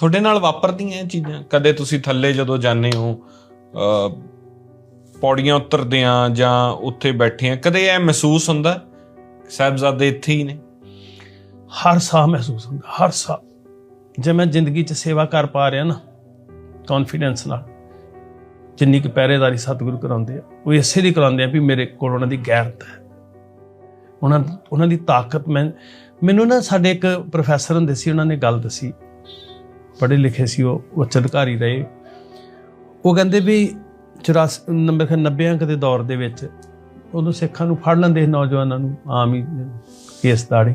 ਤੁਹਾਡੇ ਨਾਲ ਵਾਪਰਦੀਆਂ ਇਹ ਚੀਜ਼ਾਂ? ਕਦੇ ਤੁਸੀਂ ਥੱਲੇ ਜਦੋਂ ਜਾਂਦੇ ਹੋ ਪੌੜੀਆਂ ਉਤਰਦੇ ਆ ਜਾਂ ਉੱਥੇ ਬੈਠੇ ਆ ਕਦੇ ਇਹ ਮਹਿਸੂਸ ਹੁੰਦਾ? ਸਾਹਿਬਜ਼ਾਦੇ ਇੱਥੇ ਹੀ ਨੇ। ਹਰ ਸਾਹ ਮਹਿਸੂਸ ਹੁੰਦਾ, ਹਰ ਸਾਹ। ਜੇ ਮੈਂ ਜ਼ਿੰਦਗੀ 'ਚ ਸੇਵਾ ਕਰ ਪਾ ਰਿਹਾ ਨਾ ਕੌਨਫੀਡੈਂਸ ਨਾਲ, ਜਿੰਨੀ ਕਿ ਪਹਿਰੇਦਾਰੀ ਸਤਿਗੁਰੂ ਕਰਾਉਂਦੇ ਆ, ਉਹ ਇਸੇ ਦੀ ਕਰਾਉਂਦੇ ਆ ਵੀ ਮੇਰੇ ਕੋਲ ਉਹਨਾਂ ਦੀ ਗੈਰਤ ਹੈ। ਉਹਨਾਂ ਉਹਨਾਂ ਦੀ ਤਾਕਤ ਮੈਂ, ਮੈਨੂੰ ਨਾ ਸਾਡੇ ਇੱਕ ਪ੍ਰੋਫੈਸਰ ਹੁੰਦੇ ਸੀ, ਉਹਨਾਂ ਨੇ ਗੱਲ ਦੱਸੀ। ਪੜ੍ਹੇ ਲਿਖੇ ਸੀ, ਉਹ ਉੱਚ ਅਧਿਕਾਰੀ ਰਹੇ। ਉਹ ਕਹਿੰਦੇ ਵੀ 84 ਨੰਬਰ 90 ਅੰਕ ਦੇ ਦੌਰ ਦੇ ਵਿੱਚ ਉਦੋਂ ਸਿੱਖਾਂ ਨੂੰ ਫੜ ਲੈਂਦੇ ਸੀ ਨੌਜਵਾਨਾਂ ਨੂੰ, ਆਮ ਹੀ ਕੇਸ ਦਾੜੇ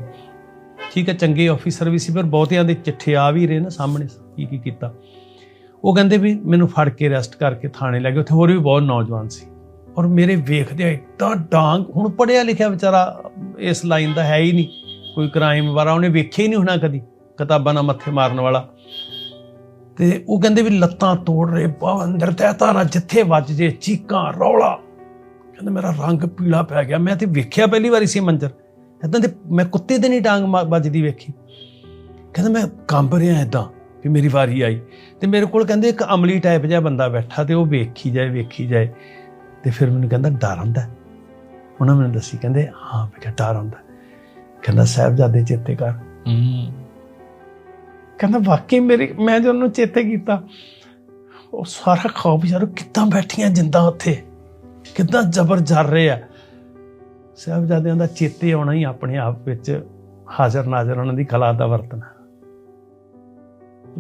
ਠੀਕ ਹੈ, ਚੰਗੇ ਆਫੀਸਰ ਵੀ ਸੀ, ਪਰ ਬਹੁਤਿਆਂ ਦੇ ਚਿੱਠੇ ਆ ਵੀ ਰਹੇ ਨਾ ਸਾਹਮਣੇ, ਕੀ ਕੀ ਕੀਤਾ। ਉਹ ਕਹਿੰਦੇ ਵੀ ਮੈਨੂੰ ਫੜ ਕੇ ਅਰੈਸਟ ਕਰਕੇ ਥਾਣੇ ਲੈ ਗਏ, ਉੱਥੇ ਹੋਰ ਵੀ ਬਹੁਤ ਨੌਜਵਾਨ ਸੀ। ਔਰ ਮੇਰੇ ਵੇਖਦੇ ਇੱਦਾਂ ਡਾਂਗ, ਹੁਣ ਪੜਿਆ ਲਿਖਿਆ ਵਿਚਾਰਾ ਇਸ ਲਾਈਨ ਦਾ ਹੈ ਹੀ ਨਹੀਂ, ਕੋਈ ਕ੍ਰਾਈਮ ਵਾਲਾ, ਉਹਨੇ ਵੇਖਿਆ ਹੀ ਨਹੀਂ ਹੋਣਾ ਕਦੀ, ਕਿਤਾਬਾਂ ਨਾਲ ਮੱਥੇ ਮਾਰਨ ਵਾਲਾ। ਤੇ ਉਹ ਕਹਿੰਦੇ ਵੀ ਲੱਤਾਂ ਤੋੜ ਰਹੇ, ਬਾਹ ਅੰਦਰ ਤੈ ਤਾਰਾ ਜਿੱਥੇ ਵੱਜ ਜੇ, ਚੀਕਾਂ, ਰੌਲਾ। ਕਹਿੰਦਾ ਮੇਰਾ ਰੰਗ ਪੀਲਾ ਪੈ ਗਿਆ। ਮੈਂ ਤੇ ਵੇਖਿਆ ਪਹਿਲੀ ਵਾਰੀ ਸੀ ਮੰਜ਼ਰ ਇਦਾਂ ਦੇ ਮੈਂ ਕੁੱਤੇ ਦੇ ਨਹੀਂ ਡਾਂਗ ਮਾ- ਵੱਜਦੀ ਵੇਖੀ। ਕਹਿੰਦਾ ਮੈਂ ਕੰਬ ਰਿਹਾ ਇਦਾਂ ਵੀ ਮੇਰੀ ਵਾਰੀ ਆਈ। ਤੇ ਮੇਰੇ ਕੋਲ ਕਹਿੰਦੇ ਇੱਕ ਅਮਲੀ ਟਾਈਪ ਜਿਹਾ ਬੰਦਾ ਬੈਠਾ ਤੇ ਉਹ ਵੇਖੀ ਜਾਏ ਵੇਖੀ ਜਾਏ। ਤੇ ਫਿਰ ਮੈਨੂੰ ਕਹਿੰਦਾ ਡਰ ਆਉਂਦਾ ਉਹਨਾਂ ਮੈਨੂੰ ਦੱਸੀ, ਕਹਿੰਦੇ, ਹਾਂ ਬੇਟਾ, ਡਰ ਆਉਂਦਾ ਕਹਿੰਦਾ, ਸਾਹਿਬਜ਼ਾਦੇ ਚੇਤੇ ਕਰ। ਕਹਿੰਦਾ, ਵਾਕਈ ਮੇਰੇ, ਮੈਂ ਜਦੋਂ ਉਹਨੂੰ ਚੇਤੇ ਕੀਤਾ, ਉਹ ਸਾਰਾ ਖੌਫ ਯਾਰ ਕਿੱਦਾਂ ਬੈਠੀਆਂ ਜਿੰਦਾ ਉੱਥੇ? ਕਿੱਦਾਂ ਜ਼ਬਰ ਜਰ ਰਹੇ ਆ? ਸਾਹਿਬਜ਼ਾਦਿਆਂ ਦਾ ਚੇਤੇ ਆਉਣਾ ਹੀ ਆਪਣੇ ਆਪ ਵਿੱਚ ਹਾਜ਼ਰ ਨਾਜ਼ਰ ਉਹਨਾਂ ਦੀ ਕਲਾ ਦਾ ਵਰਤਣਾ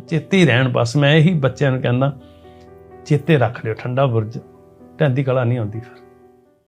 ਚੇਤੇ ਹੀ ਰਹਿਣ, ਬਸ ਮੈਂ ਇਹੀ ਬੱਚਿਆਂ ਨੂੰ ਕਹਿੰਦਾ, ਚੇਤੇ ਰੱਖ ਲਿਓ, ਠੰਡਾ ਬੁਰਜ, ਢੰਦੀ ਕਲਾ ਨਹੀਂ ਆਉਂਦੀ ਫਿਰ।